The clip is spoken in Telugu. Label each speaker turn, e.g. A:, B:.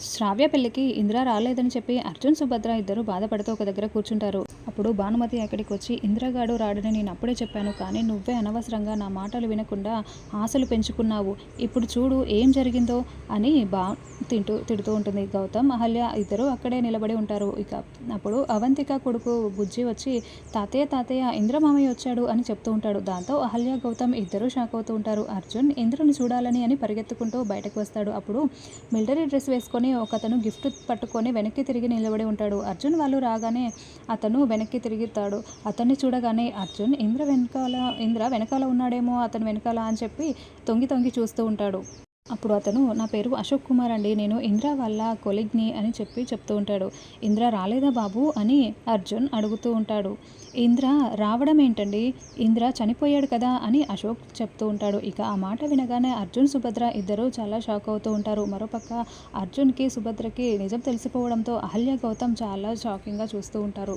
A: శ్రావ్య పెళ్ళికి ఇంద్ర రాలేదని చెప్పి అర్జున్ సుభద్ర ఇద్దరు బాధపడుతూ ఒక దగ్గర కూర్చుంటారు. అప్పుడు భానుమతి అక్కడికి వచ్చి ఇంద్రగాడు రాడని నేను అప్పుడే చెప్పాను కానీ నువ్వే అనవసరంగా నా మాటలు వినకుండా ఆశలు పెంచుకున్నావు. ఇప్పుడు చూడు ఏం జరిగిందో అని బా తింటూ తిడుతూ ఉంటుంది. గౌతమ్ అహల్య ఇద్దరు అక్కడే నిలబడి ఉంటారు. ఇక అప్పుడు అవంతిక కొడుకు బుజ్జి వచ్చి తాతయ్య తాతయ్య ఇంద్రమామయ్య వచ్చాడు అని చెప్తూ ఉంటాడు. దాంతో అహల్య గౌతమ్ ఇద్దరూ షాక్ అవుతూ ఉంటారు. అర్జున్ ఇంద్రను చూడాలని అని పరిగెత్తుకుంటూ బయటకు వస్తాడు. అప్పుడు మిలిటరీ డ్రెస్ వేసుకొని ఒకతను గిఫ్ట్ పట్టుకొని వెనక్కి తిరిగి నిలబడి ఉంటాడు. అర్జున్ వాళ్ళు రాగానే అతను వెనక్కి తిరుగుతాడు. అతన్ని చూడగానే అర్జున్ ఇంద్ర వెనకాల ఇంద్ర వెనకాల ఉన్నాడేమో అతను వెనకాల అని చెప్పి తొంగి తొంగి చూస్తూ ఉంటాడు. అప్పుడు అతను నా పేరు అశోక్ కుమార్ అండి. నేను ఇంద్ర వాళ్ళ కొలిగ్ని అని చెప్పి చెప్తూ ఉంటాడు. ఇంద్ర రాలేదా బాబు? అని అర్జున్ అడుగుతూ ఉంటాడు. ఇంద్ర రావడం ఏంటండి? ఇంద్ర చనిపోయాడు కదా? అని అశోక్ చెప్తూ ఉంటాడు. ఇక ఆ మాట వినగానే అర్జున్ సుభద్ర ఇద్దరూ చాలా షాక్ అవుతూ ఉంటారు. మరోపక్క అర్జున్కి సుభద్రకి నిజం తెలిసిపోవడంతో అహల్య గౌతమ్ చాలా షాకింగ్గా చూస్తూ ఉంటారు.